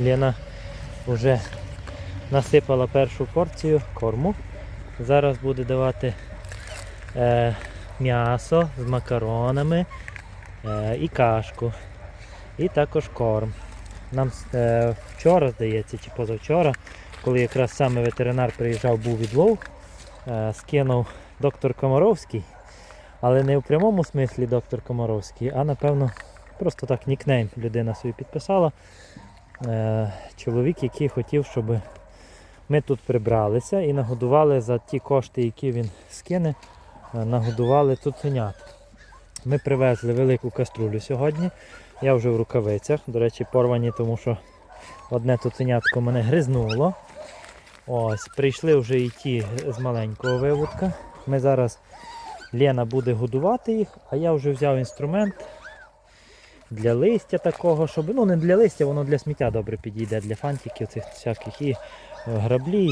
Лена вже насипала першу порцію корму. Зараз буде давати е, м'ясо з макаронами е, і кашку. І також корм. Нам е, вчора, здається, чи позавчора, коли якраз саме ветеринар приїжджав, був відлов, е, скинув доктор Комаровський, але не в прямому смислі доктор Комаровський, а напевно просто так нікнейм людина собі підписала. Е, чоловік, який хотів, щоб ми тут прибралися і нагодували за ті кошти, які він скине, е, нагодували цуценят. Ми привезли велику каструлю сьогодні. Я вже в рукавицях. До речі, порвані, тому що одне цуценятко мене гризнуло. Ось, прийшли вже і ті з маленького виводка. Ми зараз Лена буде годувати їх, а я вже взяв інструмент для листя такого, щоб. Ну не для листя, воно для сміття добре підійде, для фантиків цих всяких і е, граблі,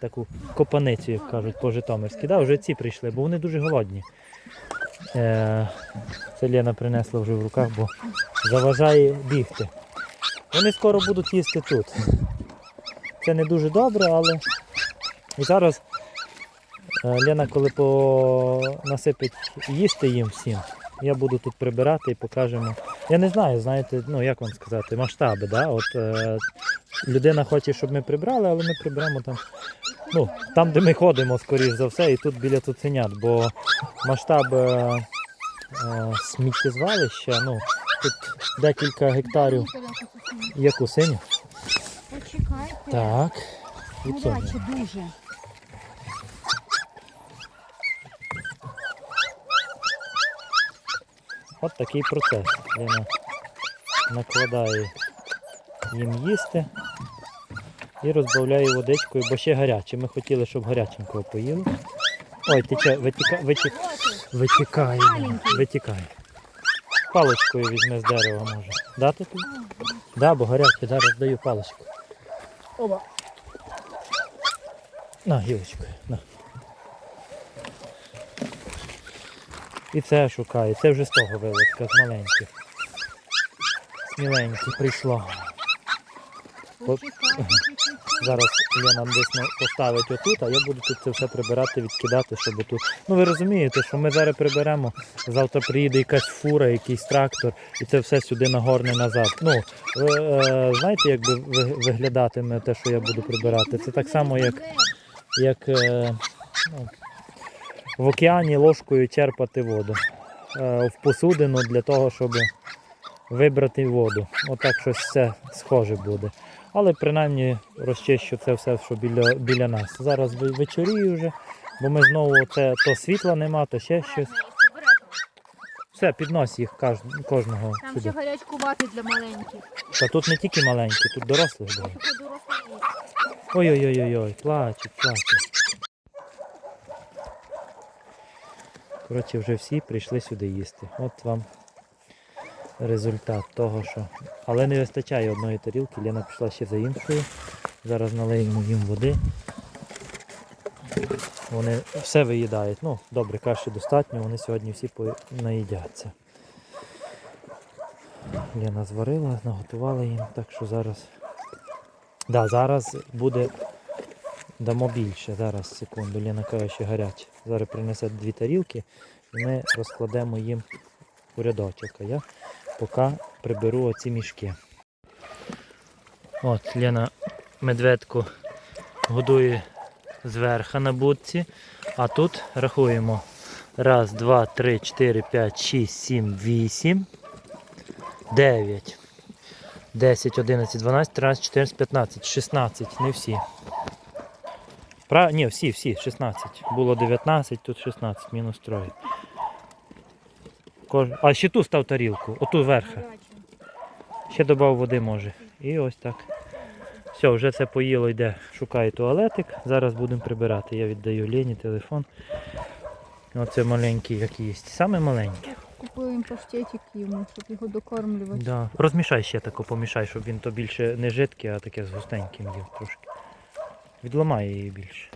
таку копаницю, як кажуть, по Житомирськи. Да, вже ці прийшли, бо вони дуже голодні. Е, це Лена принесла вже в руках, бо заважає бігти. Вони скоро будуть їсти тут. Це не дуже добре, але і зараз е, Лена, коли по... насипить їсти їм всім, я буду тут прибирати і покажемо. Я не знаю, знаєте, ну як вам сказати, масштаби. Да? От, е, людина хоче, щоб ми прибрали, але ми приберемо там, ну, там, де ми ходимо, скоріш за все, і тут біля цуценят, бо масштаб е, е, сміттєзвалища, ну, тут декілька гектарів. Яку синю? Почекайте. Так. І Ну, дуже. От такий процес. Лена накладає їм їсти і розбавляє водичкою, бо ще гаряче. Ми хотіли, щоб гаряченького поїли. Ой, тече, витіка, витік, витікає, витікає. Паличкою візьме з дерева може. Дати тобі? Да, бо гаряче, зараз даю паличку. Оба. На, гілочкою, на. І це шукає. Це вже з того вилазка, з маленьких. Сміленьке прийшло. От. Зараз Лена десь поставить отут, а я буду тут це все прибирати, відкидати, щоб тут. Ну ви розумієте, що ми зараз приберемо, завтра приїде якась фура, якийсь трактор, і це все сюди нагорне назад. Ну, ви е, знаєте, як би виглядатиме те, що я буду прибирати? Це так само, як, як е, ну, в океані ложкою черпати воду е, в посудину для того, щоб вибрати воду. Отак щось все схоже буде. Але принаймні розчищу це все, що біля, біля нас. Зараз ве- вечоріє вже, бо ми знову це то світла нема, то ще щось. Все, піднось їх кожного Там ще сюди. гарячкувати для маленьких. Та тут не тільки маленькі, тут дорослих. Ой-ой-ой, плачуть, плачуть. Коротше, вже всі прийшли сюди їсти. От вам результат того, що. Але не вистачає одної тарілки, Лена пішла ще за іншою. Зараз налиємо їм води. Вони все виїдають. Ну, добре, каші достатньо, вони сьогодні всі наїдяться. Лена зварила, наготувала їм, так що зараз Да, зараз буде. Дамо більше. Зараз, секунду, Лена каже, що гаряче. Зараз принесе дві тарілки і ми розкладемо їм у рядочок. А я поки приберу оці мішки. От, Лена медведку годує зверха на будці. А тут рахуємо. Раз, два, три, чотири, п'ять, шість, сім, вісім, дев'ять. 10, 11, 12, 13, 14, 15, 16, не всі. Пра... Ні, всі, всі, 16. Було 19, тут 16, мінус 3. Кож... А ще ту став тарілку, оту верха. Ще додав води може. І ось так. Все, вже це поїло йде. Шукає туалетик. Зараз будемо прибирати. Я віддаю Лені телефон. Оце маленький як є. Саме маленький. Купуємо паштетик йому, щоб його докормлювати. Да. Розмішай ще тако, помішай, щоб він то більше не жидкий, а таке з густеньким їв трошки. Відламає її більше.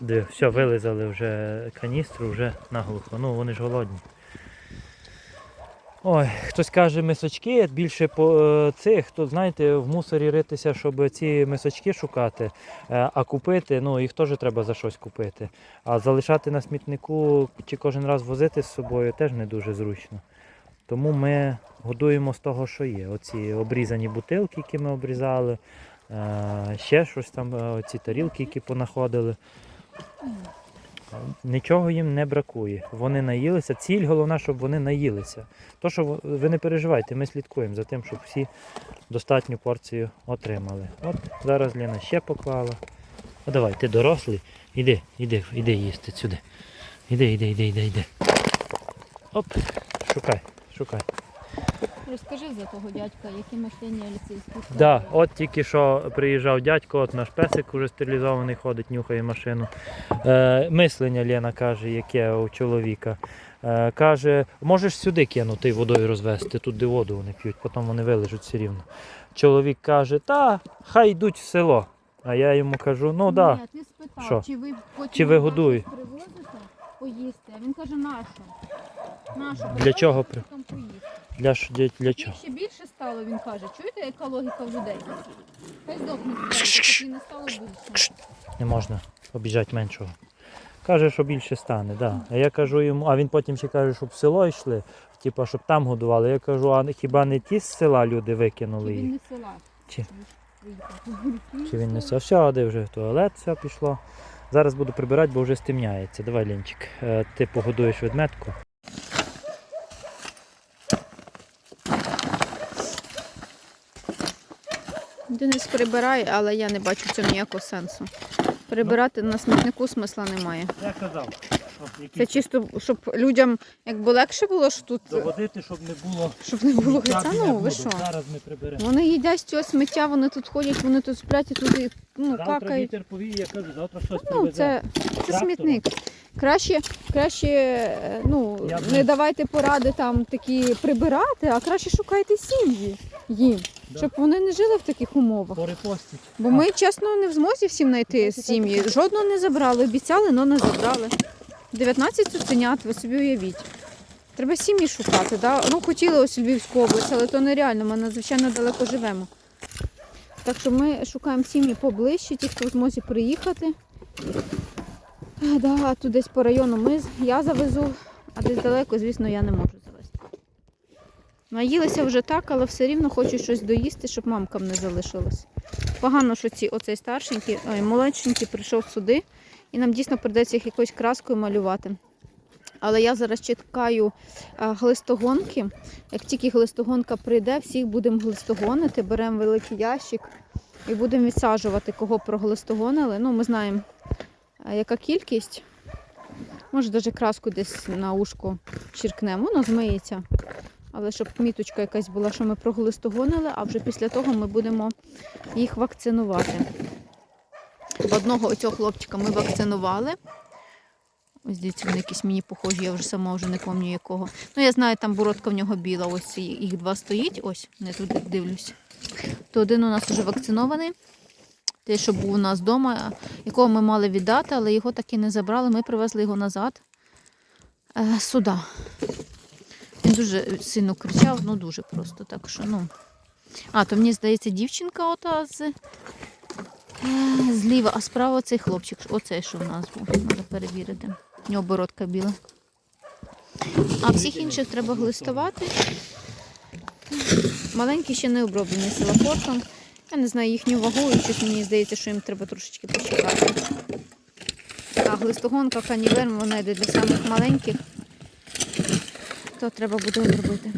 Де, все, вилизали вже каністру, вже наглухо. Ну вони ж голодні. Ой, хтось каже мисочки, більше по е, цих, то знаєте, в мусорі ритися, щоб ці мисочки шукати, е, а купити, ну їх теж треба за щось купити. А залишати на смітнику чи кожен раз возити з собою теж не дуже зручно. Тому ми годуємо з того, що є. Оці обрізані бутилки, які ми обрізали, ще щось там, е, оці тарілки, які понаходили. Нічого їм не бракує. Вони наїлися. Ціль головна, щоб вони наїлися. То, що ви- не переживайте, ми слідкуємо за тим, щоб всі достатню порцію отримали. От зараз Ліна ще поклала. Ну давай, ти дорослий. Іди, іди, іди їсти сюди. Іди, іди, іди, іди, іди. Оп, шукай, шукай. Розкажи за того дядька, які машині ліцейські. Да, от тільки що приїжджав дядько, от наш песик уже стерилізований ходить, нюхає машину. Е, мислення Лена каже, яке у чоловіка. Е, каже, можеш сюди кинути і водою розвести, тут де воду вони п'ють, потім вони вилежуть все рівно. Чоловік каже, та хай йдуть в село. А я йому кажу, ну так. Ні, ти спитав, Що? чи ви потім Чи ви вам привозите поїсти. А він каже, нащо? Нащо? Для чого при- поїсти. Для, для, для чого? Їх ще більше стало, він каже. Чуєте, яка логіка в людей? Хай здохне, щоб не стало більше. Не можна обіжати меншого. Каже, що більше стане, да. А я кажу йому, а він потім ще каже, щоб в село йшли, типа, щоб там годували. Я кажу, а хіба не ті з села люди Чи викинули їх? він не села? Чи- Чи він не все? Все, де вже в туалет, все пішло. Зараз буду прибирати, бо вже стемняється. Давай, Ленчик, е, ти погодуєш ведметку. Денис прибирає, але я не бачу в цьому ніякого сенсу. Прибирати на смітнику смисла немає. Я казав, Це чисто, щоб людям якби легше було ж тут, доводити, щоб не було. щоб не було гриця. Ну ви що? Зараз ми приберемо. Вони їдять з цього сміття, вони тут ходять, вони тут сплять і тут ну, Завтра какають. вітер повіє, я кажу, завтра щось Ну, привезе. це, це Трактором. смітник. Краще, краще е, ну, Я не не- давайте поради там такі прибирати, а краще шукайте сім'ї їм, Да. щоб вони не жили в таких умовах. Порепостить. Бо ми, чесно, не в змозі всім знайти сім'ї. Жодного не забрали, обіцяли, але не забрали. 19 цуценят, ви собі уявіть. Треба сім'ї шукати. Да? Ну, хотіли ось Львівську область, але то нереально, ми надзвичайно далеко живемо. Так що ми шукаємо сім'ї поближче, ті, хто в змозі приїхати. Да, тут десь по району ми, я завезу, а десь далеко, звісно, я не можу завезти. Наїлися вже так, але все рівно хочу щось доїсти, щоб мамкам не залишилось. Погано, що ці, оцей старшенький, ой, молодшенький прийшов сюди, і нам дійсно прийдеться їх якоюсь краскою малювати. Але я зараз чекаю глистогонки. Як тільки глистогонка прийде, всіх будемо глистогонити, беремо великий ящик і будемо відсаджувати, кого проглистогонили. Ну, ми знаємо, яка кількість. Може, навіть краску десь на ушко черкнемо, воно змиється. Але щоб міточка якась була, що ми проглистогонили, а вже після того ми будемо їх вакцинувати. Одного оцього хлопчика ми вакцинували. Ось дивіться, вони якісь мені похожі, я вже сама вже не пам'ятаю якого. Ну, я знаю, там бородка в нього біла, ось їх два стоїть, ось, не туди дивлюсь. То один у нас вже вакцинований. Той, що був у нас вдома, якого ми мали віддати, але його так і не забрали. Ми привезли його назад е, сюди. Він дуже сильно кричав, ну дуже просто. Так що, ну. А, то мені здається, дівчинка ота з, зліва, а справа цей хлопчик. Оцей, що в нас був. Треба перевірити. У нього бородка біла. А всіх інших треба глистувати. Маленькі ще не оброблені силапортом. Я не знаю їхню вагу, і щось мені здається, що їм треба трошечки почекати. А глистогонка, каніверм, вона йде для самих маленьких. То треба буде зробити.